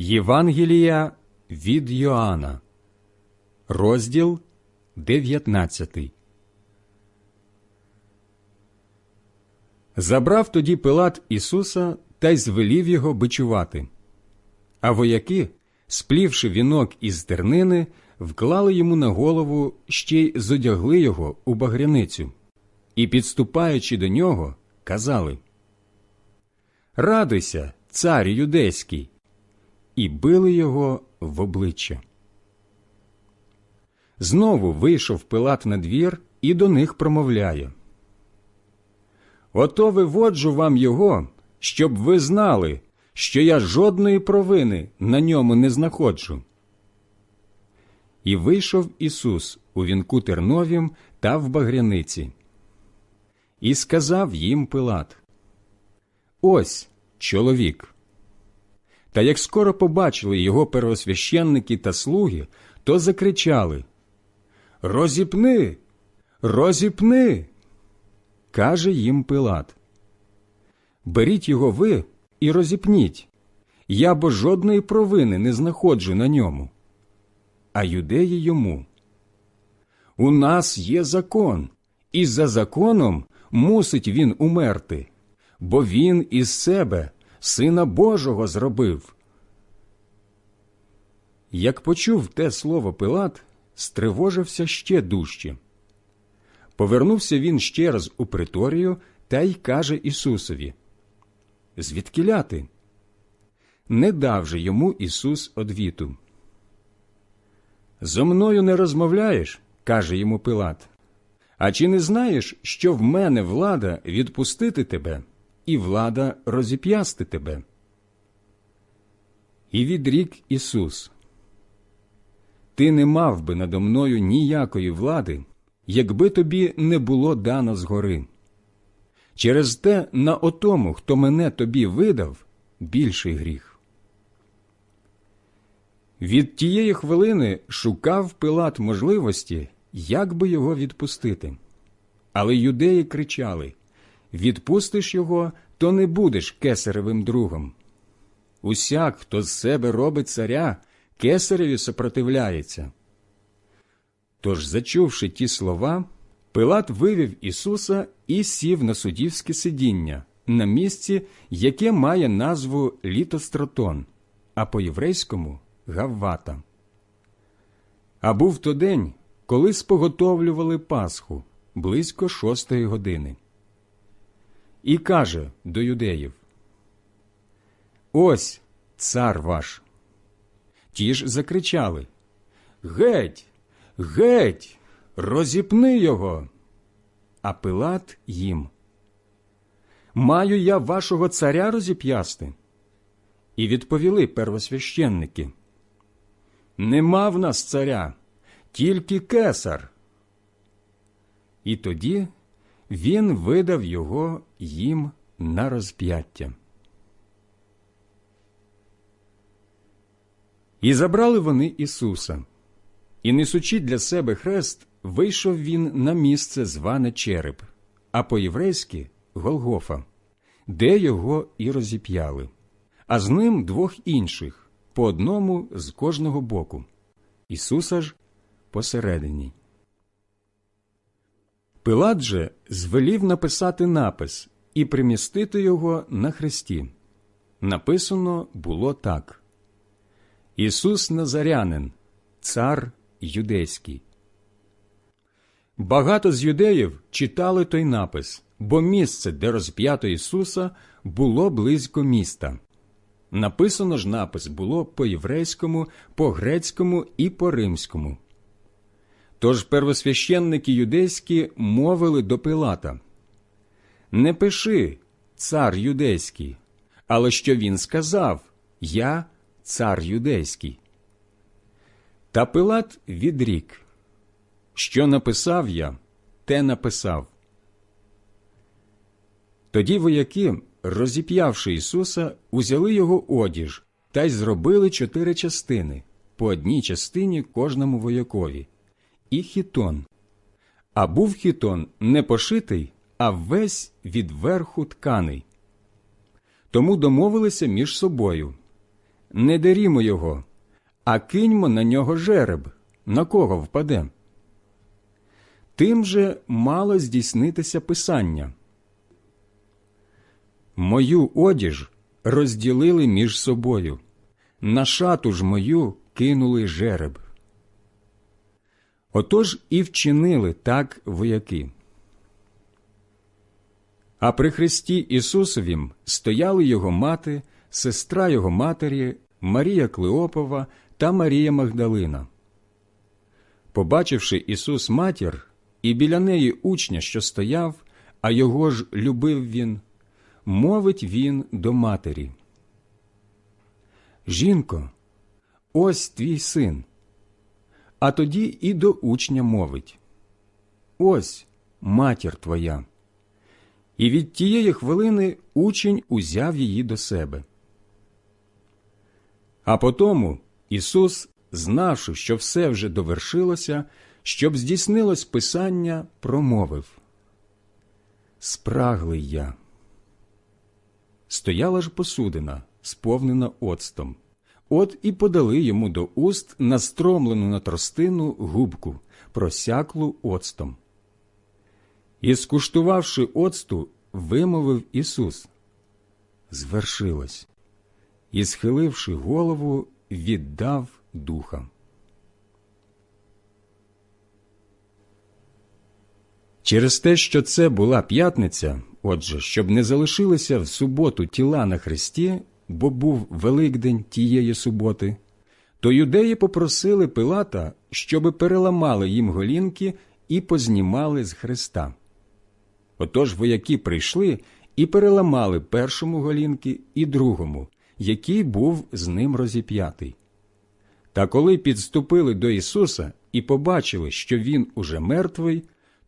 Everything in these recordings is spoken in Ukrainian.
Євангелія від Йоанна, розділ 19. Забрав тоді Пилат Ісуса та й звелів його бичувати. А вояки, сплівши вінок із тернини, вклали йому на голову ще й зодягли його у багряницю, і, підступаючи до нього, казали Радуйся, цар юдейський! І били його в обличчя. Знову вийшов Пилат на двір і до них промовляє. Ото виводжу вам його, щоб ви знали, що я жодної провини на ньому не знаходжу. І вийшов Ісус у вінку терновім та в багряниці. І сказав їм Пилат Ось чоловік. Та як скоро побачили його первосвященники та слуги, то закричали Розіпни, розіпни. Каже їм Пилат. Беріть його ви і розіпніть. Я бо жодної провини не знаходжу на ньому. А юдеї йому. У нас є закон, і за законом мусить він умерти, бо він із себе Сина Божого зробив. Як почув те слово Пилат, стривожився ще дужче. Повернувся він ще раз у приторію та й каже Ісусові Звідки ляти? Не дав же йому Ісус одвіту. Зо мною не розмовляєш, каже йому Пилат. А чи не знаєш, що в мене влада відпустити тебе, і влада розіп'ясти тебе? І відрік Ісус. Ти не мав би надо мною ніякої влади, якби тобі не було дано згори. Через те на отому, хто мене тобі видав, більший гріх. Від тієї хвилини шукав Пилат можливості, як би його відпустити. Але юдеї кричали Відпустиш його, то не будеш кесаревим другом. Усяк, хто з себе робить царя, кесареві сопротивляється. Тож, зачувши ті слова, Пилат вивів Ісуса і сів на суддівське сидіння на місці, яке має назву Літостратон, а по-єврейському Гаввата. А був то день, коли споготовлювали Пасху близько шостої години. І каже до юдеїв Ось цар ваш. Ті ж закричали Геть, геть, розіпни його. А Пилат їм. Маю я вашого царя розіп'ясти? І відповіли первосвященники. Нема в нас царя, тільки кесар. І тоді він видав його їм на розп'яття. І забрали вони Ісуса, і, несучи для себе хрест, вийшов він на місце зване Череп, а по-єврейськи Голгофа, де його і розіп'яли, а з ним двох інших, по одному з кожного боку. Ісуса ж посередині. Пилат же звелів написати напис і примістити його на хресті. Написано було так Ісус Назарянин, цар юдейський. Багато з юдеїв читали той напис, бо місце, де розп'ято Ісуса, було близько міста. Написано ж напис було по єврейському, по грецькому і по римському. Тож первосвященники юдейські мовили до Пилата Не пиши, цар юдейський, але що він сказав Я цар юдейський. Та Пилат відрік, що написав я, те написав. Тоді вояки, розіп'явши Ісуса, узяли його одіж та й зробили чотири частини по одній частині кожному воякові, і хітон. А був хітон не пошитий, а весь від верху тканий. Тому домовилися між собою не дерімо його, а киньмо на нього жереб, на кого впаде. Тим же мало здійснитися писання. Мою одіж розділили між собою, на шату ж мою кинули жереб. Отож і вчинили так вояки. А при Христі Ісусовім стояли його мати, сестра його матері, Марія Клеопова та Марія Магдалина. Побачивши Ісус матір, і біля неї учня, що стояв, а його ж любив він, мовить він до матері. Жінко, ось твій син. А тоді і до учня мовить Ось матір твоя. І від тієї хвилини учень узяв її до себе. А потому Ісус, знавши, що все вже довершилося, щоб здійснилось Писання, промовив Спраглий я. Стояла ж посудина, сповнена оцтом. От і подали йому до уст настромлену на тростину губку, просяклу оцтом. І, скуштувавши оцту, вимовив Ісус Звершилось, і, схиливши голову, віддав духа. Через те, що це була п'ятниця, отже, щоб не залишилися в суботу тіла на хресті, бо був Великдень тієї суботи, то юдеї попросили Пилата, щоби переламали їм голінки і познімали з хреста. Отож вояки прийшли і переламали першому голінки і другому, який був з ним розіп'ятий. Та коли підступили до Ісуса і побачили, що Він уже мертвий,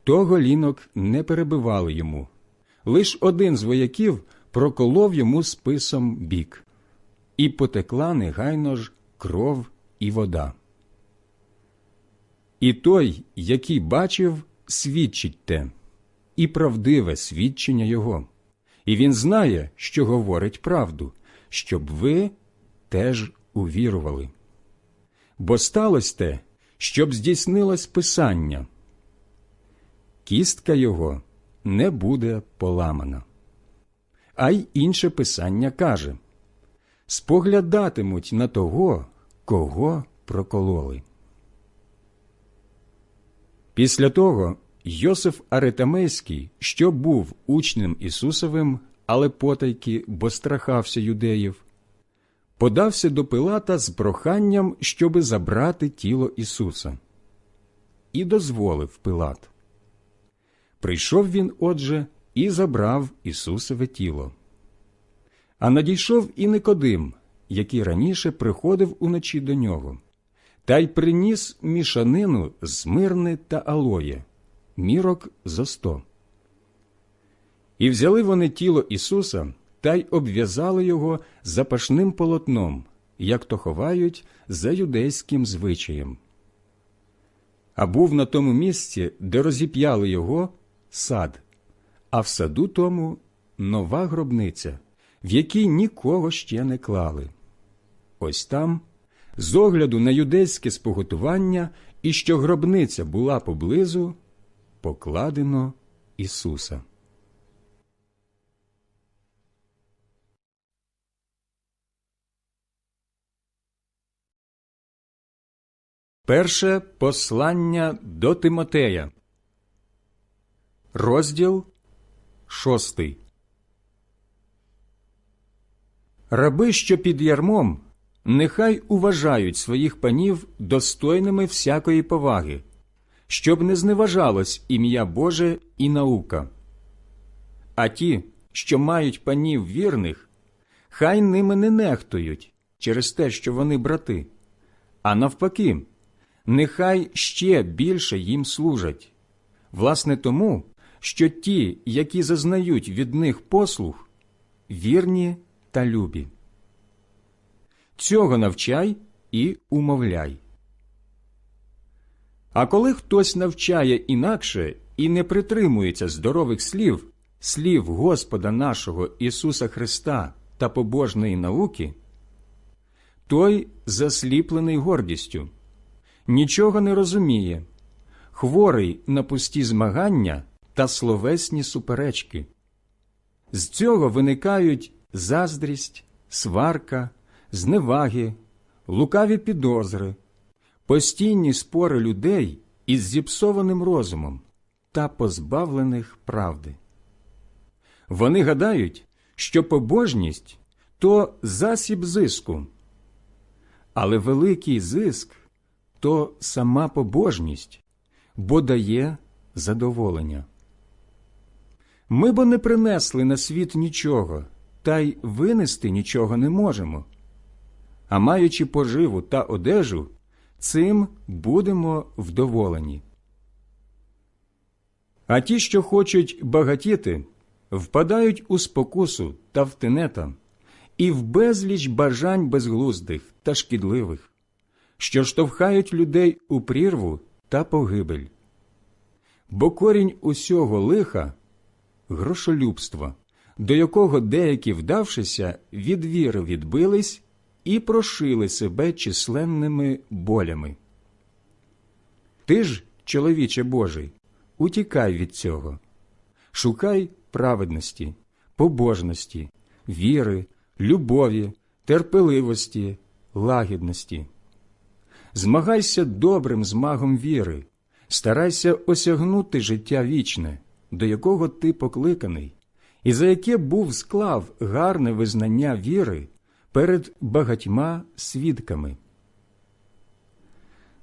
то голінок не перебивали йому. Лиш один з вояків проколов йому списом бік, і потекла негайно ж кров і вода. І той, який бачив, свідчить те, і правдиве свідчення його, і він знає, що говорить правду, щоб ви теж увірували. Бо сталося те, щоб здійснилось Писання кістка його не буде поламана. А й інше писання каже споглядатимуть на того, кого прокололи. Після того Йосиф Аретамейський, що був учнем Ісусовим, але потайки, бо страхався юдеїв, подався до Пилата з проханням, щоби забрати тіло Ісуса, і дозволив Пилат. Прийшов він, отже, і забрав Ісусове тіло. А надійшов і Никодим, який раніше приходив уночі до нього, та й приніс мішанину з мирни та алоє, мірок зо сто. І взяли вони тіло Ісуса та й обв'язали його запашним полотном, як то ховають за юдейським звичаєм. А був на тому місці, де розіп'яли його сад, а в саду тому нова гробниця, в якій нікого ще не клали. Ось там, з огляду на юдейське споготування і що гробниця була поблизу, покладено Ісуса. Перше послання до Тимотея. Розділ шостий. Раби, що під ярмом, нехай уважають своїх панів достойними всякої поваги, щоб не зневажалось ім'я Боже і наука. А ті, що мають панів вірних, хай ними не нехтують через те, що вони брати, а навпаки, нехай ще більше їм служать. Власне тому що ті, які зазнають від них послуг, вірні та любі. Цього навчай і умовляй. А коли хтось навчає інакше і не притримується здорових слів, слів Господа нашого Ісуса Христа та побожної науки, той засліплений гордістю, нічого не розуміє, хворий на пусті змагання та словесні суперечки. З цього виникають заздрість, сварка, зневаги, лукаві підозри, постійні спори людей із зіпсованим розумом та позбавлених правди. Вони гадають, що побожність то засіб зиску, але великий зиск то сама побожність, бо дає задоволення. Ми бо не принесли на світ нічого, та й винести нічого не можемо. А маючи поживу та одежу, цим будемо вдоволені. А ті, що хочуть багатіти, впадають у спокусу та в тенета і в безліч бажань безглуздих та шкідливих, що штовхають людей у прірву та погибель. Бо корінь усього лиха грошолюбство, до якого деякі, вдавшися, від віри відбились і прошили себе численними болями. Ти ж, чоловіче Божий, утікай від цього, шукай праведності, побожності, віри, любові, терпеливості, лагідності. Змагайся добрим змагом віри, старайся осягнути життя вічне, до якого ти покликаний, і за яке був склав гарне визнання віри перед багатьма свідками.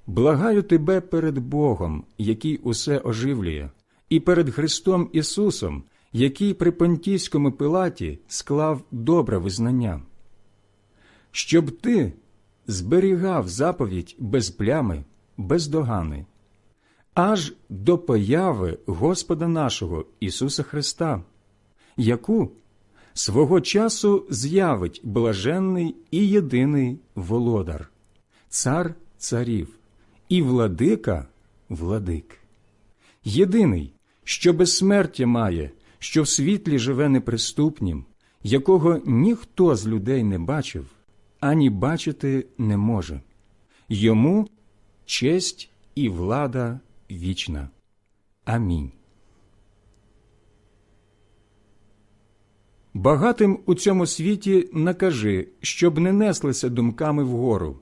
Благаю тебе перед Богом, який усе оживлює, і перед Христом Ісусом, який при Понтійському пилаті склав добре визнання, щоб ти зберігав заповідь без плями, без догани, аж до появи Господа нашого Ісуса Христа, яку свого часу з'явить блаженний і єдиний володар, цар царів і владика владик. Єдиний, що безсмертя має, що в світлі живе неприступнім, якого ніхто з людей не бачив, ані бачити не може. Йому честь і влада вічна. Амінь. Багатим у цьому світі накажи, щоб не неслися думками вгору,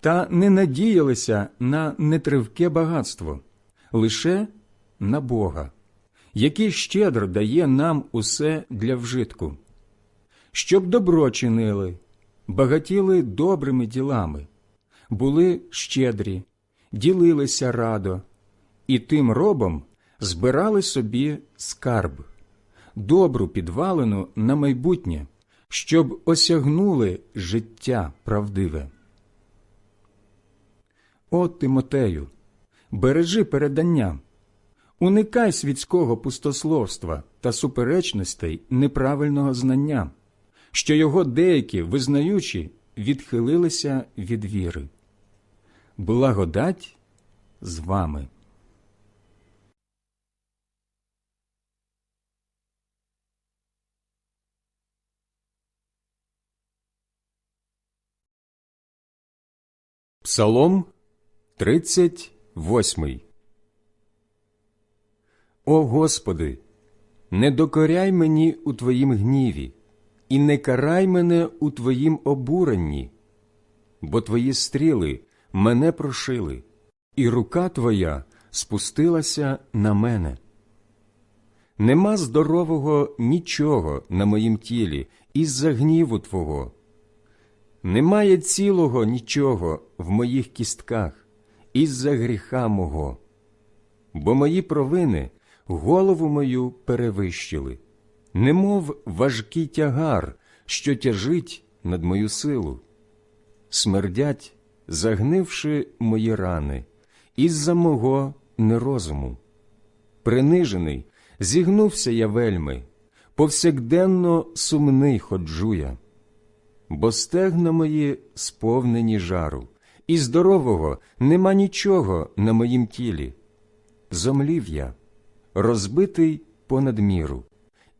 та не надіялися на нетривке багатство, лише на Бога, який щедро дає нам усе для вжитку, щоб добро чинили, багатіли добрими ділами, були щедрі, ділилися радо, і тим робом збирали собі скарб, добру підвалину на майбутнє, щоб осягнули життя правдиве. О, Тимотею, бережи передання, уникай світського пустословства та суперечностей неправильного знання, що його деякі, визнаючи, відхилилися від віри. Благодать з вами. Псалом 38 О Господи, не докоряй мені у Твоїм гніві, і не карай мене у Твоїм обуренні, бо Твої стріли мене прошили, і рука Твоя спустилася на мене. Нема здорового нічого на моїм тілі із-за гніву Твого. Немає цілого нічого в моїх кістках із-за гріха мого, бо мої провини голову мою перевищили, немов важкий тягар, що тяжить над мою силу. Смердять, загнивши мої рани, із-за мого нерозуму. Принижений, зігнувся я вельми, повсякденно сумний ходжу я бо стегна мої сповнені жару, і здорового нема нічого на моїм тілі. Зомлів я, розбитий понад міру,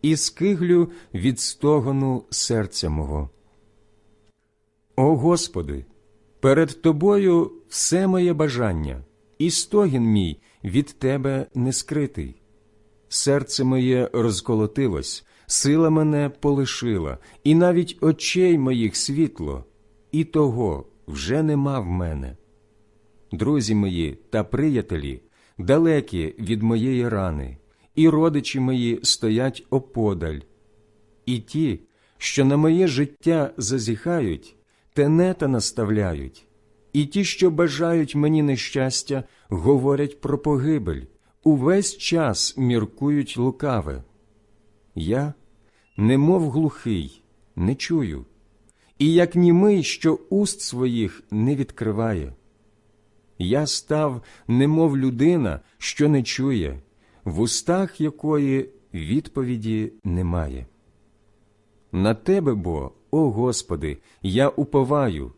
і скиглю від стогону серця мого. О Господи, перед Тобою все моє бажання, і стогін мій від Тебе не скритий. Серце моє розколотилось, сила мене полишила, і навіть очей моїх світло, і того вже нема в мене. Друзі мої та приятелі далекі від моєї рани, і родичі мої стоять оподаль. І ті, що на моє життя зазіхають, тенета наставляють, і ті, що бажають мені нещастя, говорять про погибель, увесь час міркують лукаве. Я, немов глухий, не чую, і як німий, що уст своїх не відкриває. Я став, немов людина, що не чує, в устах якої відповіді немає. На тебе бо, о Господи, я уповаю,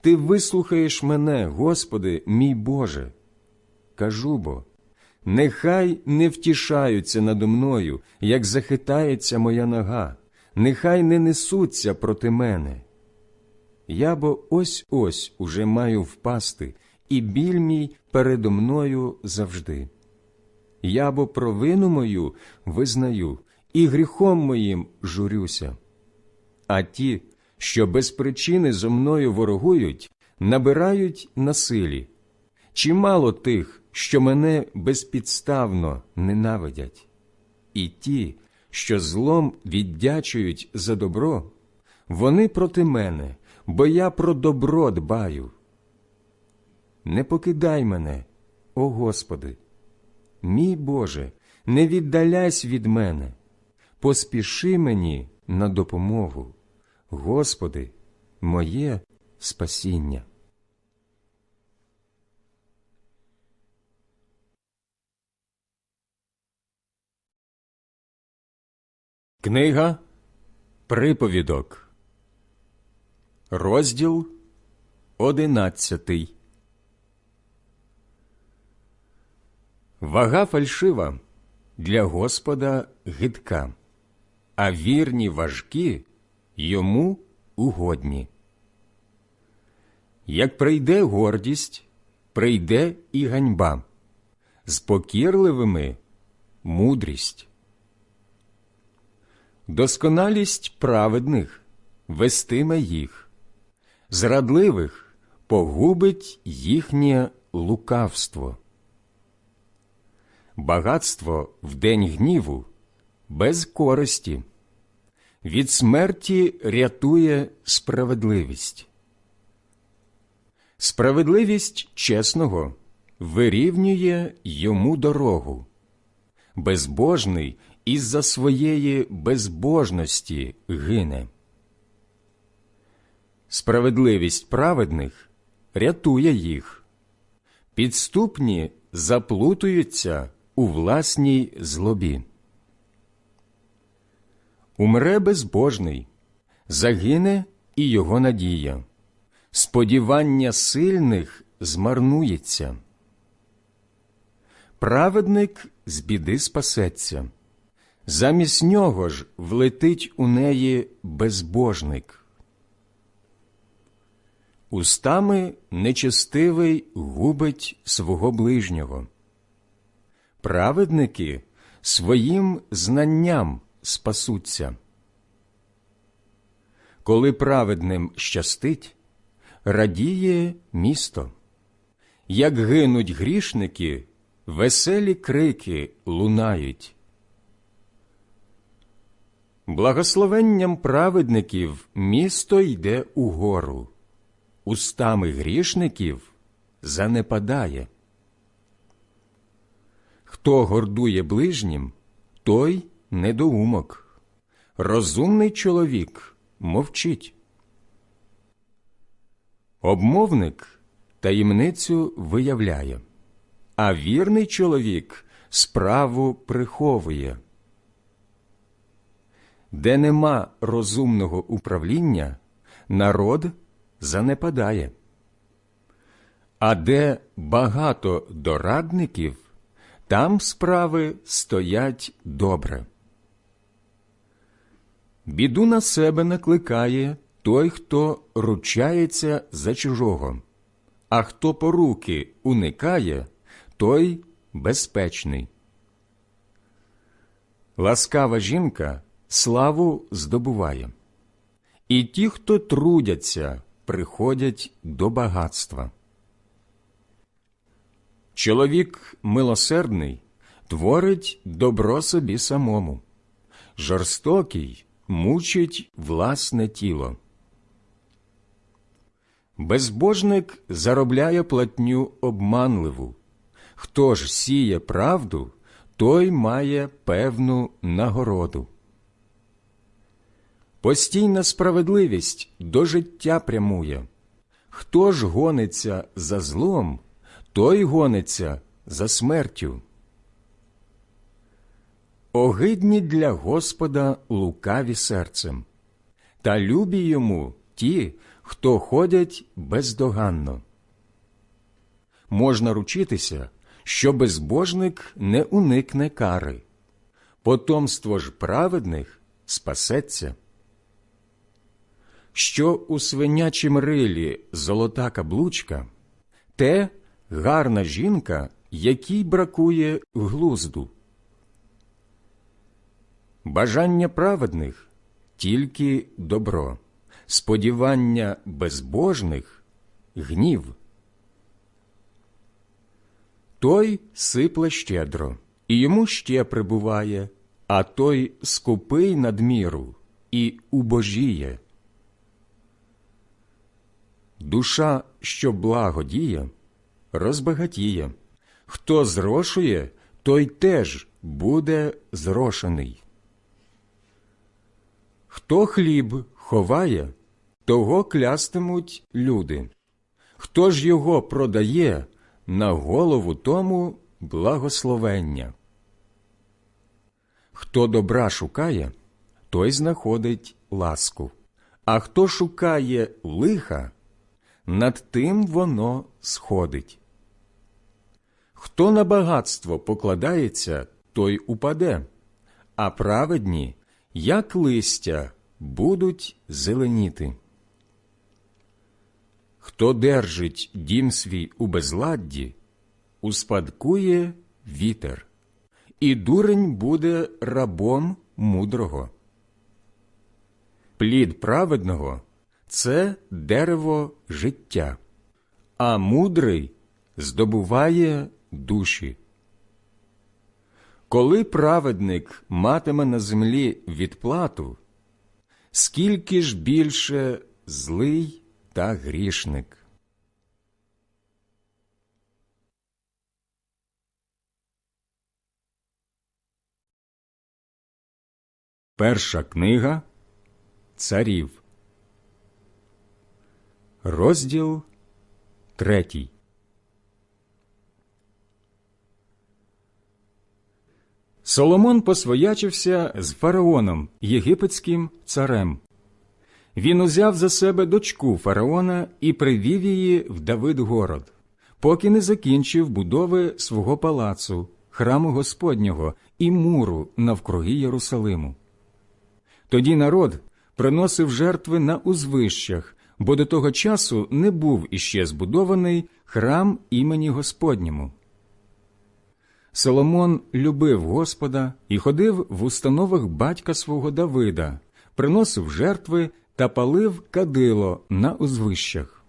Ти вислухаєш мене, Господи, мій Боже. Кажу бо, нехай не втішаються надо мною, як захитається моя нога, нехай не несуться проти мене. Я бо ось ось уже маю впасти, і біль мій передо мною завжди. Я бо провину мою визнаю, і гріхом моїм журюся. А ті, що без причини зо мною ворогують, набирають на силі. Чимало тих, що мене безпідставно ненавидять, і ті, що злом віддячують за добро, вони проти мене, бо я про добро дбаю. Не покидай мене, о Господи, мій Боже, не віддаляйся від мене, поспіши мені на допомогу, Господи, моє спасіння. Книга Приповідок, розділ одинадцятий. Вага фальшива для Господа гидка, а вірні важкі йому угодні. Як прийде гордість, прийде і ганьба, з покірливими мудрість. Досконалість праведних вестиме їх, зрадливих погубить їхнє лукавство. Багатство в день гніву без користі, від смерті рятує справедливість. Справедливість чесного вирівнює йому дорогу, безбожний із-за своєї безбожності гине. Справедливість праведних рятує їх, підступні заплутуються у власній злобі. Умре безбожний, загине і його надія, сподівання сильних змарнується. Праведник з біди спасеться, замість нього ж влетить у неї безбожник. Устами нечестивий губить свого ближнього. Праведники своїм знанням спасуться. Коли праведним щастить, радіє місто. Як гинуть грішники, веселі крики лунають. Благословенням праведників місто йде угору, устами грішників занепадає. Хто гордує ближнім, той недоумок. Розумний чоловік мовчить. Обмовник таємницю виявляє, а вірний чоловік справу приховує. Де нема розумного управління, народ занепадає. А де багато дорадників, там справи стоять добре. Біду на себе накликає той, хто ручається за чужого, а хто поруки уникає, той безпечний. Ласкава жінка славу здобуває, і ті, хто трудяться, приходять до багатства. Чоловік милосердний творить добро собі самому, жорстокий мучить власне тіло. Безбожник заробляє платню обманливу. Хто ж сіє правду, той має певну нагороду. Постійна справедливість до життя прямує. Хто ж гониться за злом, той гониться за смертю. Огидні для Господа лукаві серцем, та любі йому ті, хто ходять бездоганно. Можна ручитися, що безбожник не уникне кари, потомство ж праведних спасеться. Що у свинячім рилі золота каблучка, те гарна жінка, якій бракує глузду. Бажання праведних тільки добро, сподівання безбожних гнів. Той сипле щедро, і йому ще прибуває, а той скупий надміру і убожіє. Душа, що благо діє, розбагатіє. Хто зрошує, той теж буде зрошений. Хто хліб ховає, того клястимуть люди. Хто ж його продає, на голову тому благословення. Хто добра шукає, той знаходить ласку, а хто шукає лиха, над тим воно сходить. Хто на багатство покладається, той упаде, а праведні, як листя, будуть зеленіти. Хто держить дім свій у безладді, успадкує вітер, і дурень буде рабом мудрого. Плід праведного це дерево життя, а мудрий здобуває душі. Коли праведник матиме на землі відплату, скільки ж більше злий та грішник. Перша книга Царів, розділ третій. Соломон посвоячився з фараоном, єгипетським царем. Він узяв за себе дочку фараона і привів її в Давидгород, поки не закінчив будови свого палацу, храму Господнього і муру навкруги Єрусалиму. Тоді народ приносив жертви на узвищах, бо до того часу не був іще збудований храм імені Господньому. Соломон любив Господа і ходив в установах батька свого Давида, приносив жертви та палив кадило на узвищах.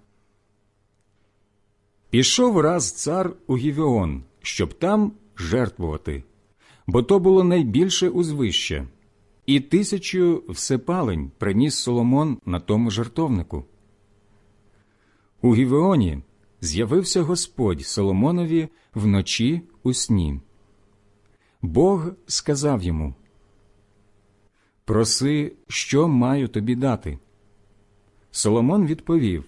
Пішов раз цар у Гівеон, щоб там жертвувати, бо то було найбільше узвище, і тисячу всепалень приніс Соломон на тому жертовнику. У Гівеоні з'явився Господь Соломонові вночі у сні. Бог сказав йому Проси, що маю тобі дати. Соломон відповів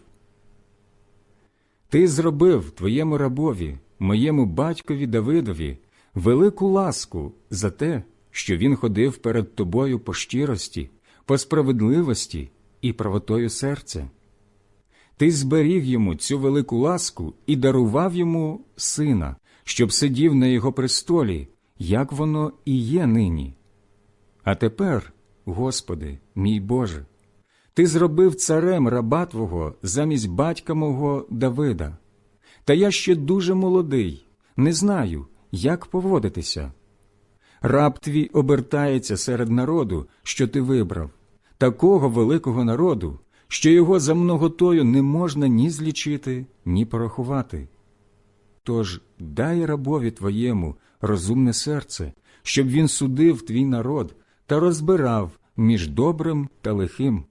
Ти зробив твоєму рабові, моєму батькові Давидові, велику ласку за те, що він ходив перед тобою по щирості, по справедливості і правотою серця. Ти зберіг йому цю велику ласку і дарував йому сина, щоб сидів на його престолі, як воно і є нині. А тепер, Господи, мій Боже, Ти зробив царем раба твого замість батька мого Давида. Та я ще дуже молодий, не знаю, як поводитися. Раб твій обертається серед народу, що ти вибрав, такого великого народу, що його за многотою не можна ні злічити, ні порахувати. Тож дай рабові твоєму розумне серце, щоб він судив твій народ та розбирав між добрим та лихим,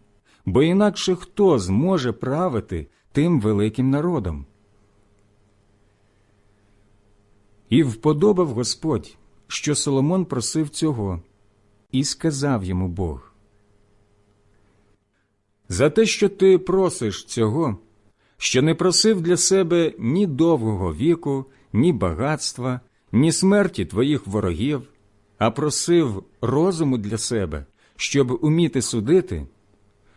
бо інакше хто зможе правити тим великим народом? І вподобав Господь, що Соломон просив цього, і сказав йому Бог. За те, що ти просиш цього, що не просив для себе ні довгого віку, ні багатства, ні смерті твоїх ворогів, а просив розуму для себе, щоб уміти судити,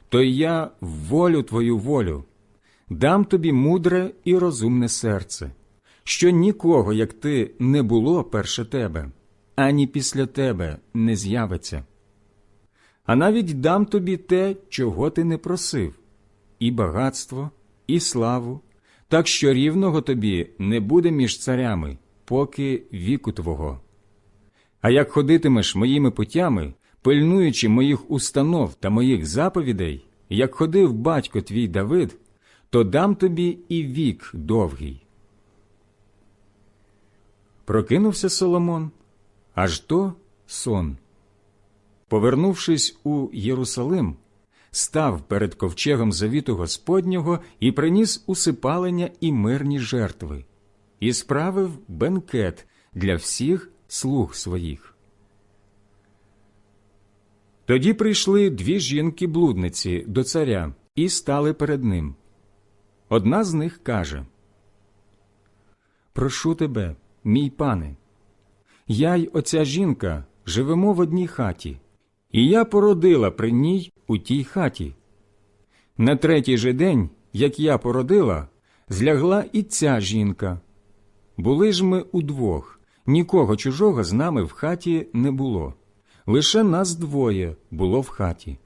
то я волю твою волю дам тобі мудре і розумне серце, що нікого, як ти, не було перше тебе, ані після тебе не з'явиться. А навіть дам тобі те, чого ти не просив, і багатство, і славу, так що рівного тобі не буде між царями, поки віку твого. А як ходитимеш моїми путями, пильнуючи моїх установ та моїх заповідей, як ходив батько твій Давид, то дам тобі і вік довгий. Прокинувся Соломон, аж то сон. Повернувшись у Єрусалим, став перед ковчегом завіту Господнього і приніс усипалення і мирні жертви, і справив бенкет для всіх слуг своїх. Тоді прийшли дві жінки-блудниці до царя і стали перед ним. Одна з них каже Прошу тебе, мій пане, я й оця жінка живемо в одній хаті, і я породила при ній у тій хаті. На третій же день, як я породила, злягла і ця жінка. Були ж ми удвох, нікого чужого з нами в хаті не було, лише нас двоє було в хаті.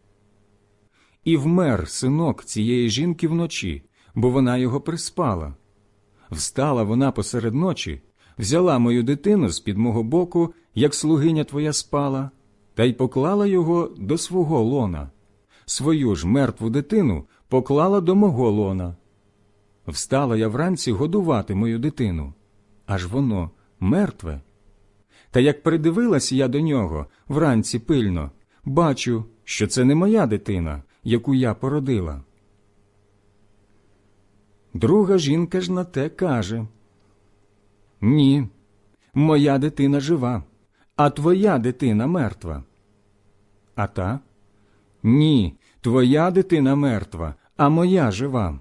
І вмер синок цієї жінки вночі, бо вона його приспала. Встала вона посеред ночі, взяла мою дитину з під мого боку, як слугиня твоя спала, та й поклала його до свого лона. Свою ж мертву дитину поклала до мого лона. Встала я вранці годувати мою дитину, аж воно мертве. Та як придивилась я до нього вранці пильно, бачу, що це не моя дитина, яку я породила. Друга жінка ж на те каже Ні, моя дитина жива, а твоя дитина мертва. А та Ні, твоя дитина мертва, а моя жива.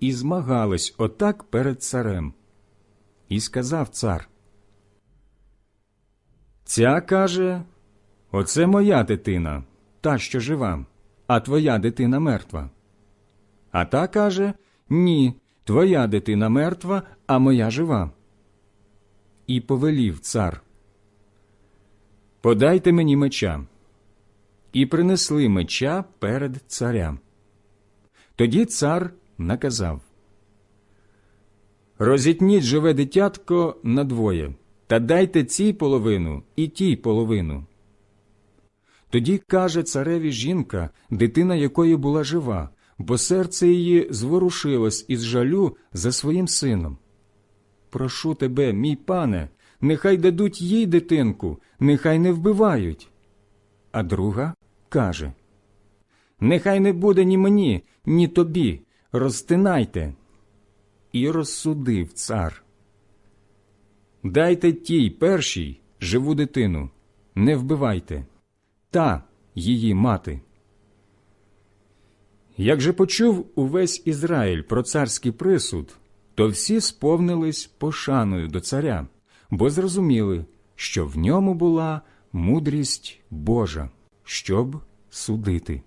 І змагались отак перед царем. І сказав цар. Ця каже Оце моя дитина, та, що жива, а твоя дитина мертва. А та каже Ні, твоя дитина мертва, а моя жива. І повелів цар. Подайте мені меча. І принесли меча перед царям. Тоді цар наказав Розітніть живе дитятко надвоє, та дайте цій половину і тій половину. Тоді каже цареві жінка, дитина якої була жива, бо серце її зворушилось із жалю за своїм сином. Прошу тебе, мій пане, нехай дадуть їй дитинку, нехай не вбивають. А друга каже Нехай не буде ні мені, ні тобі, розтинайте. І розсудив цар. Дайте тій першій живу дитину, не вбивайте, та її мати. Як же почув увесь Ізраїль про царський присуд, то всі сповнились пошаною до царя, бо зрозуміли, що в ньому була мудрість Божа, щоб судити.